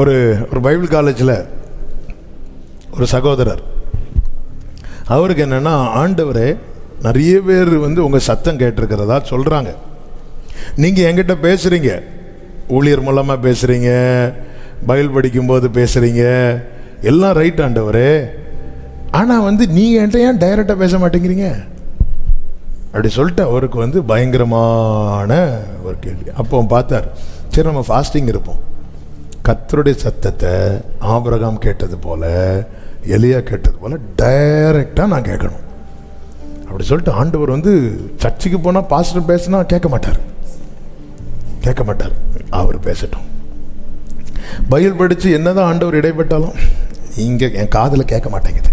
ஒரு ஒரு பைபிள் காலேஜில் ஒரு சகோதரர். அவருக்கு என்னென்னா ஆண்டவரே நிறைய பேர் வந்து உங்கள் சத்தம் கேட்டிருக்கிறதா சொல்கிறாங்க நீங்கள் என்கிட்ட பேசுகிறீங்க ஊழியர் மூலமாக பேசுகிறீங்க பைபிள் படிக்கும்போது பேசுகிறீங்க எல்லாம் ரைட் ஆண்டவரே. ஆனால் வந்து நீங்கள் என்கிட்ட ஏன் டைரெக்டாக பேச மாட்டேங்கிறீங்க? அப்படி சொல்லிட்டு அவருக்கு வந்து பயங்கரமான ஒரு கேள்வி. அப்போ பார்த்தார் சரி நம்ம ஃபாஸ்டிங் இருப்போம். கத்தருடைய சத்தத்தை ஆபிரகாம் கேட்டது போல எலியா கேட்டது போல டைரெக்டாக நான் கேட்கணும். அப்படி சொல்லிட்டு ஆண்டவர் வந்து சர்ச்சுக்கு போனால் பாஸ்டர் பேசினா கேட்க மாட்டார். கேட்க மாட்டார். அவர் பேசட்டும். பயில் படித்து என்னதான் ஆண்டவர் இடைப்பட்டாலும் இங்கே என் காதில் கேட்க மாட்டேங்குது.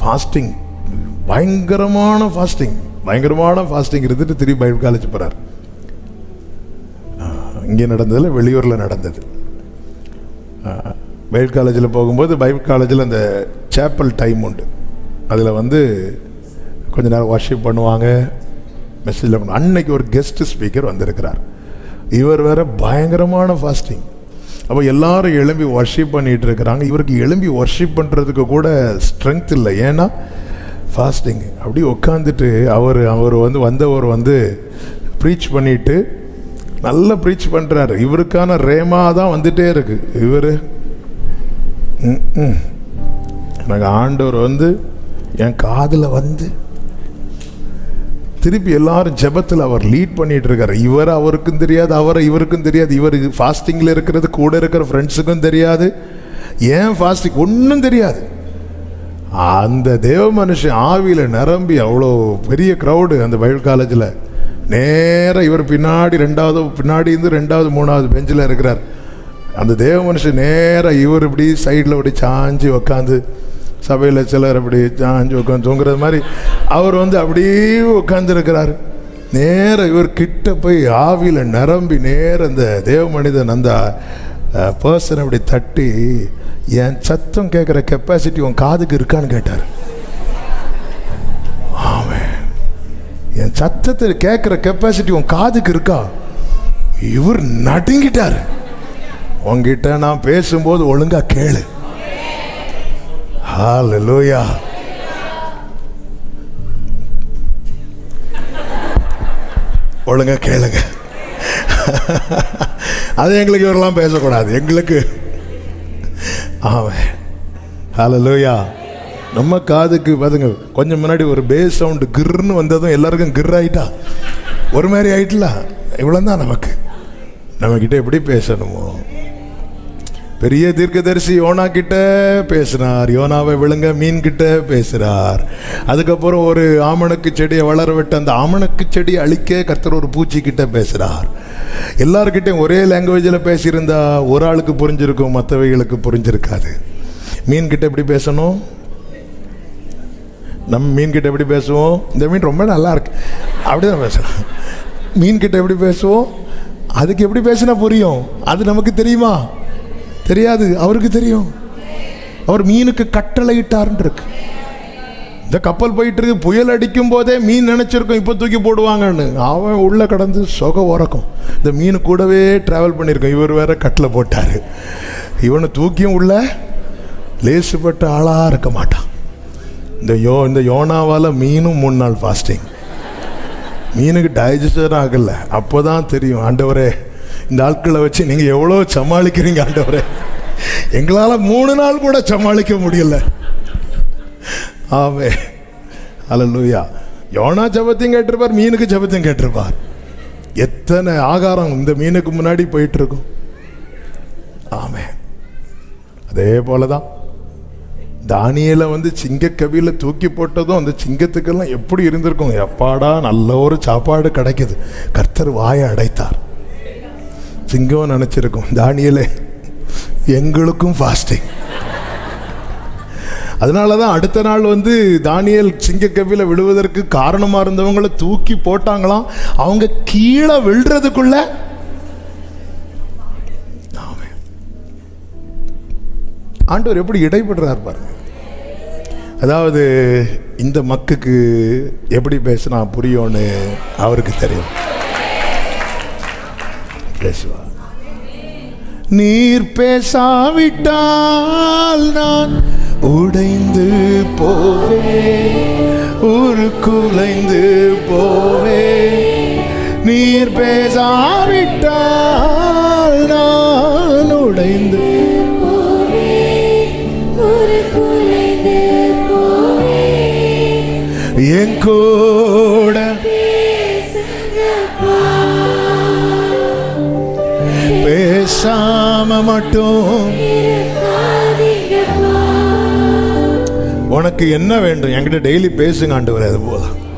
ஃபாஸ்டிங் பயங்கரமான ஃபாஸ்டிங் பயங்கரமான ஃபாஸ்டிங் இருந்துட்டு திரும்பி பைபிள் காலேஜ் போகிறார் இங்கே நடந்ததில் வெளியூரில் நடந்தது. பைபிள் காலேஜில் போகும்போது பைபிள் காலேஜில் அந்த சேப்பல் டைம் உண்டு. அதில் வந்து கொஞ்ச நேரம் வாஷிப் பண்ணுவாங்க. மெசேஜில் பண்ணுவாங்க. அன்னைக்கு ஒரு கெஸ்ட் ஸ்பீக்கர் வந்திருக்கிறார். இவர் வேற பயங்கரமான ஃபாஸ்டிங் அப்போ எல்லாரும் எழும்பி ஒர்ஷிப் பண்ணிகிட்டு இருக்கிறாங்க. இவருக்கு எழும்பி ஒர்ஷிப் பண்ணுறதுக்கு கூட ஸ்ட்ரென்த் இல்லை. ஏன்னா ஃபாஸ்டிங் அப்படி உட்காந்துட்டு அவர் அவர் வந்து வந்தவர் வந்து ப்ரீச் பண்ணிவிட்டு நல்லா ப்ரீச் பண்ணுறாரு இவருக்கான ரேமா தான் வந்துட்டே இருக்கு. இவர் எனக்கு ஆண்டவர் வந்து என் காதில் வந்து திருப்பி எல்லாரும் ஜெபத்தில் அவர் லீட் பண்ணிட்டு இருக்காரு. இவர் அவருக்கும் தெரியாது அவரை இவருக்கும் தெரியாது. இவர் ஃபாஸ்டிங்கில் இருக்கிறது கூட இருக்கிற ஃப்ரெண்ட்ஸுக்கும் தெரியாது. ஏன் ஃபாஸ்டிங் ஒன்றும் தெரியாது. அந்த தேவ மனுஷன் ஆவியில் நிரம்பி அவ்வளோ பெரிய க்ரௌடு அந்த பைபிள் காலேஜில் நேராக இவர் பின்னாடி ரெண்டாவது பின்னாடி இருந்து ரெண்டாவது மூணாவது பெஞ்சில் இருக்கிறார். அந்த தேவ மனுஷன் நேராக இவர் இப்படி சைடில் இப்படி சாஞ்சி உக்காந்து சபையில் சிலர் அப்படி சாஞ்சி உட்காந்து தூங்குறது மாதிரி அவர் வந்து அப்படியே உட்காந்துருக்கிறார் நேராக இவர் கிட்ட போய் ஆவியில் நிரம்பி நேர அந்த தேவ மனிதன் அந்த பர்சன் அப்படி தட்டி என் சத்தம் கேட்குற கெப்பாசிட்டி உன் காதுக்கு இருக்கான்னு கேட்டார். சத்தத்தை கேட்குற கெப்பாசிட்டி உன் காதுக்கு இருக்கா? இவர் நடுங்கிட்டார். உங்ககிட்ட நான் பேசும்போது ஒழுங்கா கேளு. ஹalleluya ஒழுங்கா கேளுங்க. அது எங்களுக்கு இவரெல்லாம் பேசக்கூடாது. எங்களுக்கு. ஆமாம் ஹalleluya நம்ம காதுக்கு பாருங்க கொஞ்சம் முன்னாடி ஒரு பேஸ் சவுண்டு கிர்னு வந்ததும் எல்லாருக்கும் கிர் ஆயிட்டா? ஒரு மாதிரி ஆயிட்டல? இவ்வளோ தான் நமக்கு. நம்மக்கிட்ட எப்படி பேசணுமோ? பெரிய தீர்க்கதரிசி யோனா கிட்ட பேசினார் யோனாவை விழுங்க மீன் கிட்ட பேசுகிறார் அதுக்கப்புறம் ஒரு ஆமணக்கு செடியை வளர விட்டு அந்த ஆமணக்கு செடியை அழிக்க கர்த்தர் ஒரு பூச்சி கிட்ட பேசுகிறார் எல்லார்கிட்டையும் ஒரே லாங்குவேஜில் பேசியிருந்தா ஒரு ஆளுக்கு புரிஞ்சிருக்கும் மற்றவைகளுக்கு புரிஞ்சிருக்காது. மீன் கிட்ட எப்படி பேசணும்? நம்ம மீன்கிட்ட எப்படி பேசுவோம்? இந்த மீன் ரொம்ப நல்லா இருக்கு அப்படிதான் தான் மீன் மீன்கிட்ட எப்படி பேசுவோம்? அதுக்கு எப்படி பேசினா புரியும்? அது நமக்கு தெரியுமா? தெரியாது. அவருக்கு தெரியும். அவர் மீனுக்கு கட்டளை இருக்கு இந்த கப்பல் போயிட்டு இருக்கு புயல் அடிக்கும் போதே மீன் நினைச்சிருக்கோம். இப்போ தூக்கி போடுவாங்கன்னு. அவன் உள்ளே கடந்து சொக உறக்கும். இந்த மீன் கூடவே ட்ராவல் பண்ணியிருக்கோம். இவர் வேற கட்டில் போட்டார். இவனை தூக்கியும் உள்ள லேசுப்பட்ட ஆளாக இருக்க மாட்டான். இந்த யோ இந்த யோனாவால் மீனும் மூணு நாள் ஃபாஸ்டிங் மீனுக்கு டைஜஸ்டர் ஆகல. அப்போ தான் தெரியும் ஆண்டவரே இந்த ஆட்களை வச்சு நீங்கள் எவ்வளோ சமாளிக்கிறீங்க ஆண்டவரே. எங்களால் மூணு நாள் கூட சமாளிக்க முடியல. ஆவே அல்லூயா யோனா ஜபத்தையும் கேட்டிருப்பார் மீனுக்கு ஜபத்தையும் கேட்டிருப்பார். எத்தனை ஆகாரம் இந்த மீனுக்கு முன்னாடி போயிட்டு இருக்கும்? ஆமே அதே போல தான் தானியலை வந்து சிங்கக்கவியில் தூக்கி போட்டதும் அந்த சிங்கத்துக்கெல்லாம் எப்படி இருந்திருக்கும் எப்பாடா நல்ல ஒரு சாப்பாடு கிடைக்குது. கர்த்தர் வாயை அடைத்தார். சிங்கம் நினச்சிருக்கும் தானியலே எங்களுக்கும் ஃபாஸ்டிங் அதனால தான் அடுத்த நாள் வந்து தானியல் சிங்கக்கவியில் விழுவதற்கு காரணமாக இருந்தவங்களை தூக்கி போட்டாங்களாம். அவங்க கீழே விழுறதுக்குள்ளே ஆண்டவர் எப்படி இடைபடுறார் பாருங்க. அதாவது இந்த மக்குக்கு எப்படி பேசினா புரியும்னு அவருக்கு தெரியும். பேசுவா. நீர் பேசாவிட்டால் நான் உடைந்து போவே ஒரு குலைந்து போவே நீர் பேசாவிட்டால் என் கூட. பேசாம மட்டும். உனக்கு என்ன வேண்டும்? என்கிட்ட டெய்லி பேசுங்க வர அது போதும்.